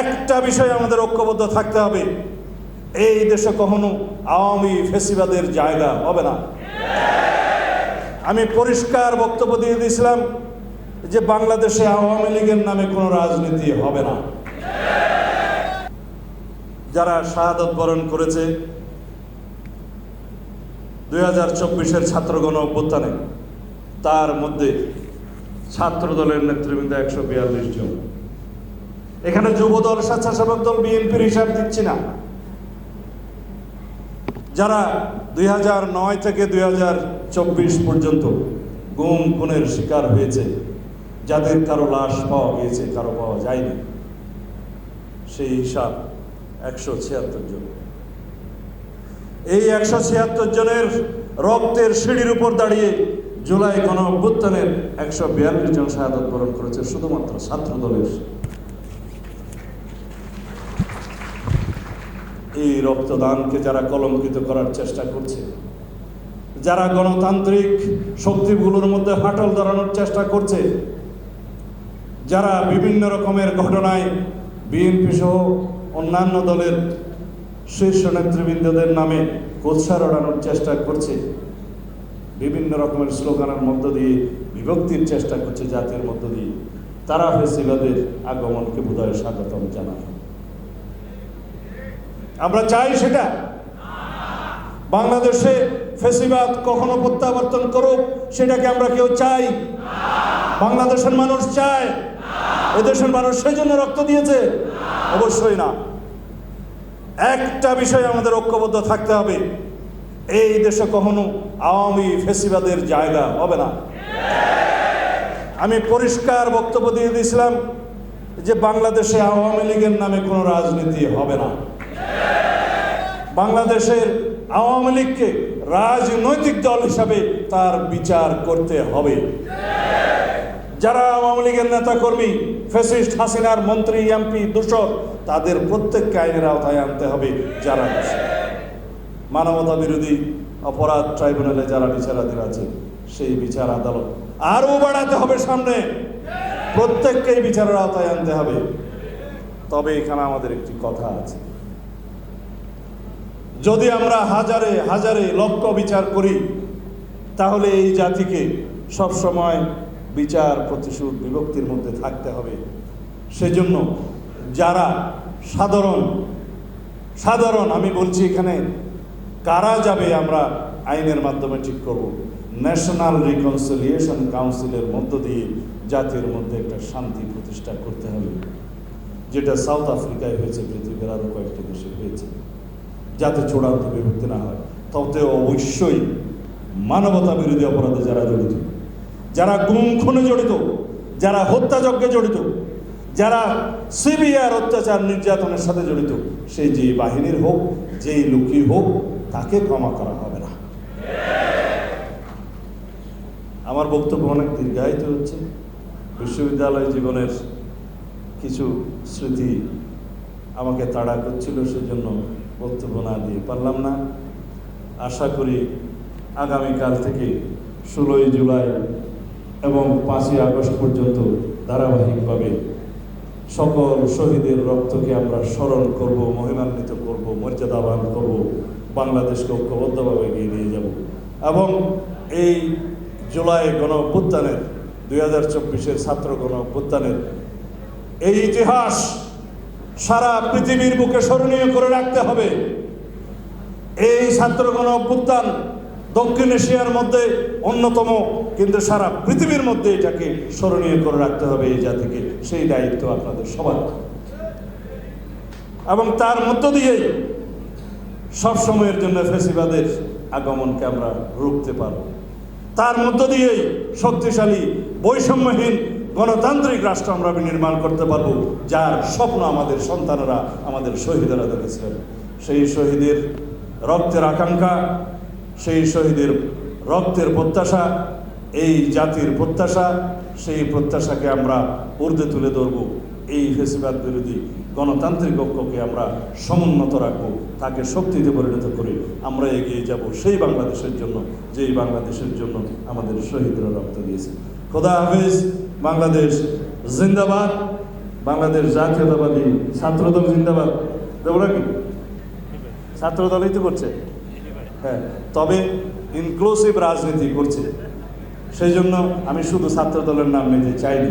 একটা বিষয়ে আমাদের ঐক্যবদ্ধ থাকতে হবে। এই দেশে কখনো আওয়ামী ফেসিবাদের জায়গা হবে না। আমি পরিষ্কার বক্তব্য দিয়ে দিয়েছিলাম যে বাংলাদেশে আওয়ামী লীগের নামে কোনো রাজনীতি হবে না। যারা শাহাদত বরণ করেছে দুই হাজার চব্বিশের ছাত্রগণ অভ্যুত্থানে, তার মধ্যে ছাত্র দলের নেতৃবৃন্দ একশো বিয়াল্লিশ জন। এখানে যুব দল স্বেচ্ছাসেবক দল বিএনপির হিসাব দিচ্ছি না। যারা দুই হাজার নয় থেকে দুই হাজার চব্বিশ পর্যন্ত গুম, খুনের শিকার হয়েছে, যাদের কারও লাশ পাওয়া গিয়েছে, কারও পাওয়া যায়নি, সেই হিসাব একশো ছিয়াত্তর জন। এই একশো ছিয়াত্তর জনের রক্তের সিঁড়ির উপর দাঁড়িয়ে জুলাই গণ অভ্যুত্থানের একশো বিয়াল্লিশ জন শাহাদত বরণ করেছে শুধুমাত্র ছাত্র দলের এই রক্তদানকে যারা কলঙ্কিত করার চেষ্টা করছে, যারা গণতান্ত্রিক শক্তিগুলোর মধ্যে ফাটল ধরানোর চেষ্টা করছে, যারা বিভিন্ন রকমের ঘটনায় বিএনপি সহ অন্যান্য দলের শীর্ষ নেতৃবৃন্দদের নামে কোৎসার ওড়ানোর চেষ্টা করছে, বিভিন্ন রকমের স্লোগানের মধ্য দিয়ে, বিভক্তির চেষ্টা করছে জাতির মধ্য দিয়ে। তারা ফেসিবাদের আগমনকে বোধহয় স্বাগতম জানায়। আমরা চাই সেটা। বাংলাদেশে ফেসিবাদ কখনো প্রত্যাবর্তন করুক, সেটাকে আমরা কেউ চাই। বাংলাদেশের মানুষ চায়। এদেশের মানুষ সেই জন্য রক্ত দিয়েছে। অবশ্যই না। একটা বিষয়ে আমাদের ঐক্যবদ্ধ থাকতে হবে। এই দেশে কখনো আওয়ামী ফেসিবাদের জায়গা হবে না। আমি পরিষ্কার বক্তব্য দিয়ে দিয়েছিলাম যে বাংলাদেশে আওয়ামী লীগের নামে কোনো রাজনীতি হবে না। বাংলাদেশের আওয়ামী লীগকে রাজনৈতিক দল হিসাবে তার বিচার করতে হবে। যারা আওয়ামী লীগের নেতা কর্মী ফেসিস্ট হাসিনার মন্ত্রী, এমপি, দূষক, তাদের প্রত্যেককে আইনের আওতায় আনতে হবে যারা। মানবতা বিরোধী অপরাধ ট্রাইব্যুনালে যারা বিচারাধীন আছে, সেই বিচার আদালত আরও বাড়াতে হবে সামনে। প্রত্যেককেই বিচারের আওতায় আনতে হবে। তবে এখানে আমাদের একটি কথা আছে। যদি আমরা হাজারে হাজারে লক্ষ বিচার করি, তাহলে এই জাতিকে সবসময় বিচার, প্রতিশোধ, বিভক্তির মধ্যে থাকতে হবে। সেজন্য যারা সাধারণ সাধারণ, আমি বলছি এখানে, কারা যাবে আমরা আইনের মাধ্যমে ঠিক করব। ন্যাশনাল রিকনসিলিয়েশন কাউন্সিলের মধ্য দিয়ে জাতির মধ্যে একটা শান্তি প্রতিষ্ঠা করতে হবে, যেটা সাউথ আফ্রিকায় হয়েছে, পৃথিবীর আরও কয়েকটি দেশে হয়েছে। যাতে চূড়ান্ত বিভক্তি না হয়। তবে অবশ্যই মানবতা বিরোধী অপরাধে যারা জড়িত, যারা গুম খুনে জড়িত, যারা হত্যাযজ্ঞে জড়িত, যারা সিবিআর অত্যাচার নির্যাতনের সাথে জড়িত সেই যে বাহিনীর হোক, যেই লোকই হোক, তাকে ক্ষমা করা হবে না। আমার বক্তব্য অনেক দীর্ঘায়িত হচ্ছে। বিশ্ববিদ্যালয় জীবনের কিছু স্মৃতি আমাকে তাড়া করছিল, সেজন্য বক্তব্য না দিয়ে পারলাম না। আশা করি আগামীকাল থেকে ষোলোই জুলাই এবং পাঁচই আগস্ট পর্যন্ত ধারাবাহিকভাবে সকল শহীদের রক্তকে আমরা স্মরণ করব, মহিমান্বিত করব, মর্যাদাবান করব, বাংলাদেশকে ঐক্যবদ্ধভাবে এগিয়ে নিয়ে যাব। এবং এই জুলাই গণ অভ্যুত্থানের, দুই হাজার চব্বিশের ছাত্র গণ অভ্যুত্থানের এই ইতিহাস সারা পৃথিবীর বুকে স্মরণীয় করে রাখতে হবে। এই ছাত্র গণ অভ্যুত্থান দক্ষিণ এশিয়ার মধ্যে অন্যতম, কিন্তু সারা পৃথিবীর মধ্যে এটাকে স্মরণীয় করে রাখতে হবে এই জাতিকে সেই দায়িত্ব আপনাদের সবার। এবং তার মধ্য দিয়েই সব সময়ের জন্য ফেসিবাদের আগমনকে আমরা রুখতে পারব। তার মধ্য দিয়েই শক্তিশালী, বৈষম্যহীন গণতান্ত্রিক রাষ্ট্র আমরা নির্মাণ করতে পারব, যার স্বপ্ন আমাদের সন্তানরা, আমাদের শহীদেরা দেখেছিলেন সেই শহীদের রক্তের আকাঙ্ক্ষা, সেই শহীদের রক্তের প্রত্যাশা, এই জাতির প্রত্যাশা, সেই প্রত্যাশাকে আমরা ঊর্ধ্বে তুলে ধরব। এই ফেসিবাদ বিরোধী গণতান্ত্রিক ঐক্যকে আমরা সমুন্নত রাখব, তাকে শক্তিতে পরিণত করে আমরা এগিয়ে যাব সেই বাংলাদেশের জন্য, যেই বাংলাদেশের জন্য আমাদের শহীদরা রক্ত দিয়েছে খোদা হাফিজ, বাংলাদেশ জিন্দাবাদ, বাংলাদেশ জাতীয়তাবাদী ছাত্রদল জিন্দাবাদ। দেবো নাকি? ছাত্রদলই তো করছে। হ্যাঁ তবে ইনক্লুসিভ রাজনীতি করছে। সেই জন্য আমি শুধু ছাত্র দলের নাম নিতে চাইনি।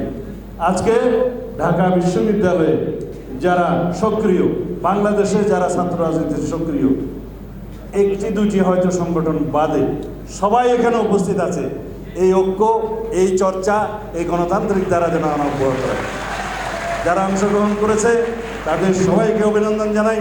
আজকে ঢাকা বিশ্ববিদ্যালয়ে যারা সক্রিয়, বাংলাদেশে যারা ছাত্র রাজনীতিতে সক্রিয়, একটি দুটি হয়তো সংগঠন বাদে সবাই এখানে উপস্থিত আছে। এই ঐক্য, এই চর্চা, এই গণতান্ত্রিক দ্বারা যেন রাখি। যারা অংশগ্রহণ করেছে, তাদের সবাইকে অভিনন্দন জানাই